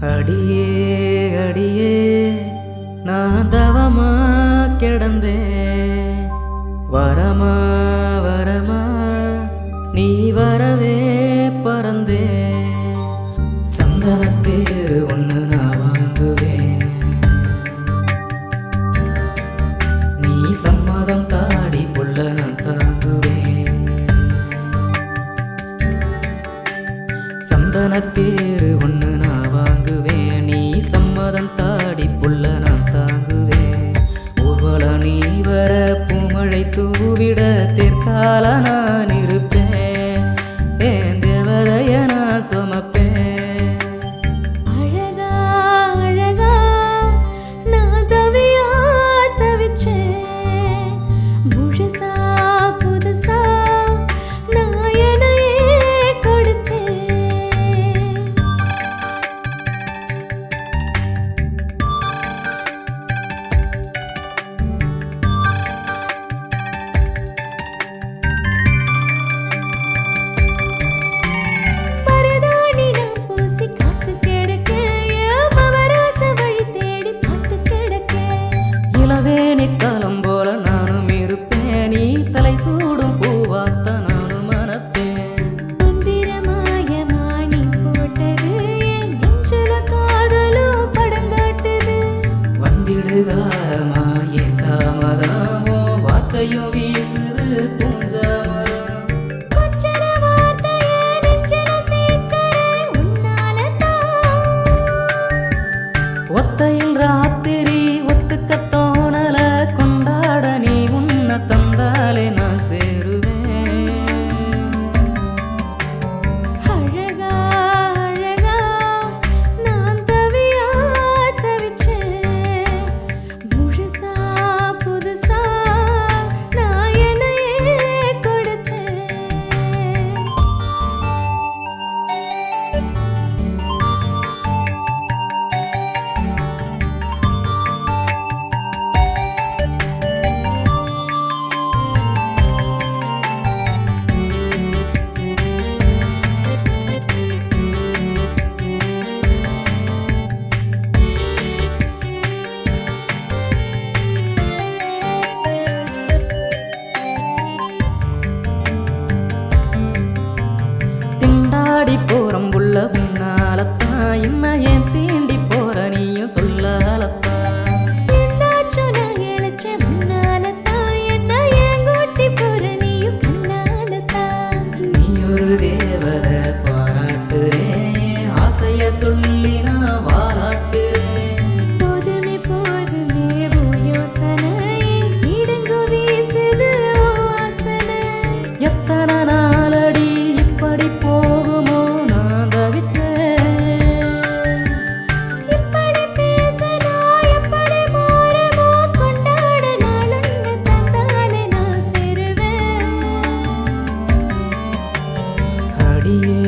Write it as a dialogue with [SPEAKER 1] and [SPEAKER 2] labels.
[SPEAKER 1] அடியே அடியே நான் தவமா கிடந்தேன். வரமா வரமா நீ வரவே பறந்தே சந்தனத்தேரு ஒன்று நான் வாங்குவேன். நீ சம்மதம் தாடி புள்ள நான் தாங்குவேன். சந்தனத்தேரு ஒன்று நான் மதன் தாடி புள்ள நான் தாங்குவேன். ஊர்வல நீ வர பூமழை தூவிட தேர்கால நான் இருப்பேன். ஏன் தேவதைய நான் சுமப்ப
[SPEAKER 2] விடுதாமா சொல்லி நான் வாராட்டு
[SPEAKER 1] போதுமே போதுமே யோசனை இடங்கு வீசுது ஆசனை எத்தனை நாளடி இப்படி போகுமோ நான்
[SPEAKER 2] தவிச்சேன் இப்படி பேசனா
[SPEAKER 1] எப்படி போறமோ கொண்டாட நாளுண்டு
[SPEAKER 2] தந்தாலே நான் சேருவேன்.
[SPEAKER 1] அடியே